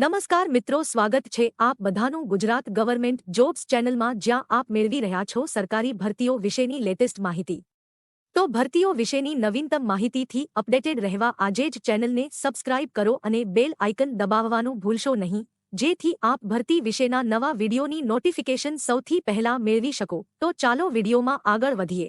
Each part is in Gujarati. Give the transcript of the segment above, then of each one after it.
નમસ્કાર મિત્રો, સ્વાગત છે આપ બધાનું ગુજરાત ગવર્મેન્ટ જોબ્સ ચેનલમાં જ્યાં આપ મેળવી રહ્યા છો સરકારી ભરતીઓ વિશેની લેટેસ્ટ માહિતી. તો ભરતીઓ વિશેની નવીનતમ માહિતીથી અપડેટેડ રહેવા આજે જ ચેનલને સબસ્ક્રાઇબ કરો અને બેલ આઇકન દબાવવાનું ભૂલશો નહીં, જેથી આપ ભરતી વિશેના નવા વિડીયોની નોટિફિકેશન સૌથી પહેલા મેળવી શકો. તો ચાલો વિડીયોમાં આગળ વધીએ.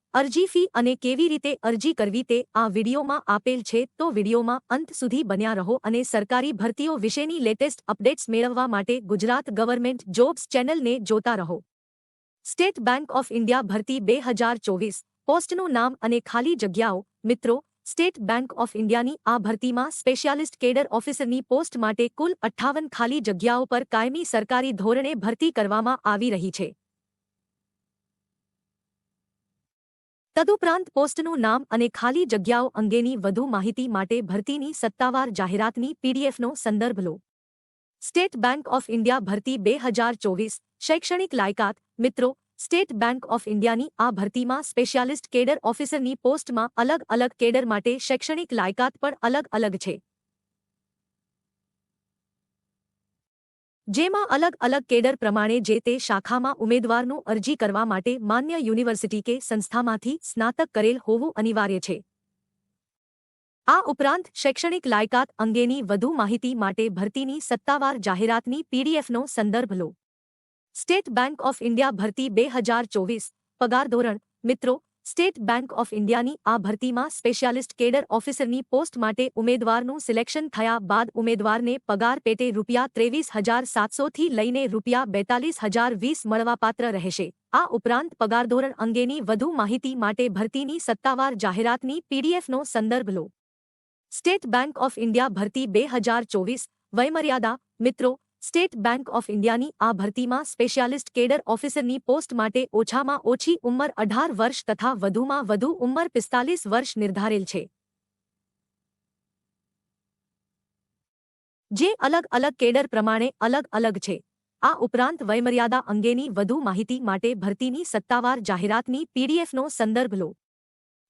અરજી ફી અને કેવી રીતે અરજી કરવી તે આ વિડીયોમાં આપેલ છે. તો વિડીયોમાં અંત સુધી બન્યા રહો અને સરકારી ભરતીઓ વિશેની લેટેસ્ટ અપડેટ્સ મેળવવા માટે ગુજરાત ગવર્મેન્ટ જોબ્સ ચેનલને જોતા રહો. સ્ટેટ બેંક ઓફ ઇન્ડિયા ભરતી બે હજાર ચોવીસ. પોસ્ટનું નામ અને ખાલી જગ્યાઓ. મિત્રો, સ્ટેટ બેંક ઓફ ઇન્ડિયાની આ ભરતીમાં સ્પેશિયાલિસ્ટ કેડર ઓફિસરની પોસ્ટ માટે કુલ અઠ્ઠાવન ખાલી જગ્યાઓ પર કાયમી સરકારી ધોરણે ભરતી કરવામાં આવી રહી છે. તદુપરાંત પોસ્ટનું નામ અને ખાલી જગ્યાઓ અંગેની વધુ માહિતી માટે ભરતીની સત્તાવાર જાહેરાતની પીડીએફનો સંદર્ભ લો. સ્ટેટ બેંક ઓફ ઇન્ડિયા ભરતી બે હજાર ચોવીસ, શૈક્ષણિક લાયકાત, મિત્રો, સ્ટેટ બેંક ઓફ ઇન્ડિયાની આ ભરતીમાં સ્પેશિયાલિસ્ટ કેડર ઓફિસરની પોસ્ટમાં અલગ અલગ કેડર માટે શૈક્ષણિક લાયકાત પણ અલગ અલગ છે. જેમાં અલગ અલગ કેડર પ્રમાણે જે તે શાખામાં ઉમેદવારનું અરજી કરવા માટે માન્ય યુનિવર્સિટી કે સંસ્થામાંથી સ્નાતક કરેલ હોવું અનિવાર્ય છે. આ ઉપરાંત શૈક્ષણિક લાયકાત અંગેની વધુ માહિતી માટે ભરતીની સત્તાવાર જાહેરાતની પીડીએફનો સંદર્ભ લો. સ્ટેટ બેંક ઓફ ઇન્ડિયા ભરતી બે હજાર ચોવીસ, પગાર ધોરણ, મિત્રો સ્ટેટ બેંક ઓફ ઇન્ડિયાની આ ભરતીમાં સ્પેશિયાલિસ્ટ કેડર ઓફિસરની પોસ્ટ માટે ઉમેદવારનું સિલેક્શન થયા બાદ ઉમેદવારને પગાર પેટે રૂપિયા ત્રેવીસ હજાર સાતસોથી લઈને રૂપિયા બેતાલીસ હજાર વીસ મળવાપાત્ર રહેશે. આ ઉપરાંત પગારધોરણ અંગેની વધુ માહિતી માટે ભરતીની સત્તાવાર જાહેરાતની પીડીએફનો સંદર્ભ લો. સ્ટેટ બેંક ઓફ ઇન્ડિયા ભરતી બે હજાર ચોવીસ વયમર્યાદા મિત્રો સ્ટેટ બેંક ઓફ ઇન્ડિયાની આ ભરતીમાં સ્પેશિયાલિસ્ટ કેડર ઓફિસરની પોસ્ટ માટે ઓછામાં ઓછી ઉંમર અઢાર વર્ષ તથા વધુમાં વધુ ઉંમર પિસ્તાલીસ વર્ષ નિર્ધારેલ છે. જે અલગ અલગ કેડર પ્રમાણે અલગ અલગ છે. આ ઉપરાંત વયમર્યાદા અંગેની વધુ માહિતી માટે ભરતીની સત્તાવાર જાહેરાતની પીડીએફનો સંદર્ભ લો.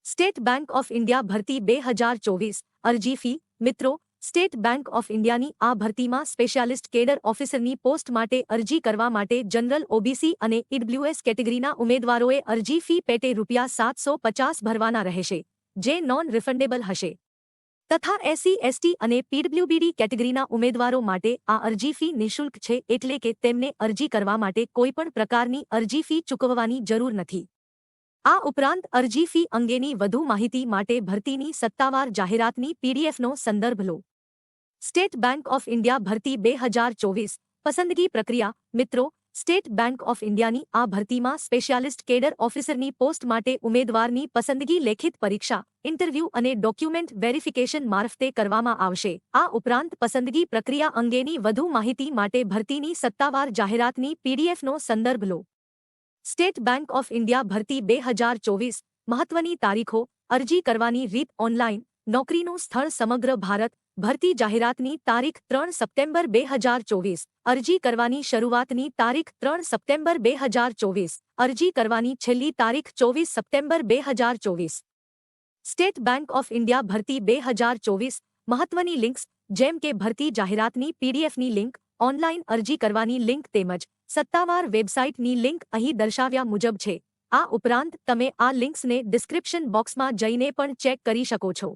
સ્ટેટ બેંક ઓફ ઇન્ડિયા ભરતી બે હજાર ચોવીસ અરજી ફી, મિત્રો સ્ટેટ બેંક ઓફ ઇન્ડિયાની આ ભરતીમાં સ્પેશિયાલિસ્ટ કેડર ઓફિસરની પોસ્ટ માટે અરજી કરવા માટે જનરલ ઓબીસી અને ઈડબ્લ્યુએસ કેટેગરીના ઉમેદવારોએ અરજી ફી પેટે રૂપિયા સાતસો પચાસ ભરવાના રહેશે, જે નોન રિફંડેબલ હશે. તથા એસસી, એસટી અને પીડબ્લ્યુબીડી કેટેગરીના ઉમેદવારો માટે આ અરજી ફી નિઃશુલ્ક છે એટલે કે તેમને અરજી કરવા માટે કોઈપણ પ્રકારની અરજી ફી ચૂકવવાની જરૂર નથી. આ ઉપરાંત અરજી ફી અંગેની વધુ માહિતી માટે ભરતીની સત્તાવાર જાહેરાતની પીડીએફનો સંદર્ભ લો. સ્ટેટ બેંક ઓફ ઇન્ડિયા ભરતી બે હજાર ચોવીસ. પસંદગી પ્રક્રિયા, મિત્રો, સ્ટેટ બેંક ઓફ ઇન્ડિયાની આ ભરતીમાં સ્પેશિયાલિસ્ટ કેડર ઓફિસરની પોસ્ટ માટે ઉમેદવારની પસંદગી લેખિત પરીક્ષા, ઇન્ટરવ્યૂ અને ડોક્યુમેન્ટ વેરિફિકેશન મારફતે કરવામાં આવશે. આ ઉપરાંત પસંદગી પ્રક્રિયા અંગેની વધુ માહિતી માટે ભરતીની સત્તાવાર જાહેરાતની પીડીએફનો સંદર્ભ લો. સ્ટેટ બેંક ઓફ ઇન્ડિયા ભરતી બે હજાર ચોવીસ. મહત્વની તારીખો, અરજી કરવાની રીત ઓનલાઈન, નોકરીનું સ્થળ સમગ્ર ભારત ભરતી જાહેરાતની તારીખ ત્રણ સપ્ટેમ્બર બે હજાર ચોવીસ. અરજી કરવાની શરૂઆતની તારીખ ત્રણ સપ્ટેમ્બર બે હજાર ચોવીસ. અરજી કરવાની છેલ્લી તારીખ ચોવીસ સપ્ટેમ્બર બે હજાર ચોવીસ. સ્ટેટ બેંક ઓફ ઇન્ડિયા ભરતી બે હજાર ચોવીસ. મહત્વની લિંક્સ, જેમ કે ભરતી જાહેરાતની પીડીએફની લિંક, ઓનલાઈન અરજી કરવાની લિંક તેમજ સત્તાવાર વેબસાઇટની લિંક અહીં દર્શાવ્યા મુજબ છે. આ ઉપરાંત તમે આ લિંક્સને ડિસ્ક્રિપ્શન બોક્સમાં જઈને પણ ચેક કરી શકો છો.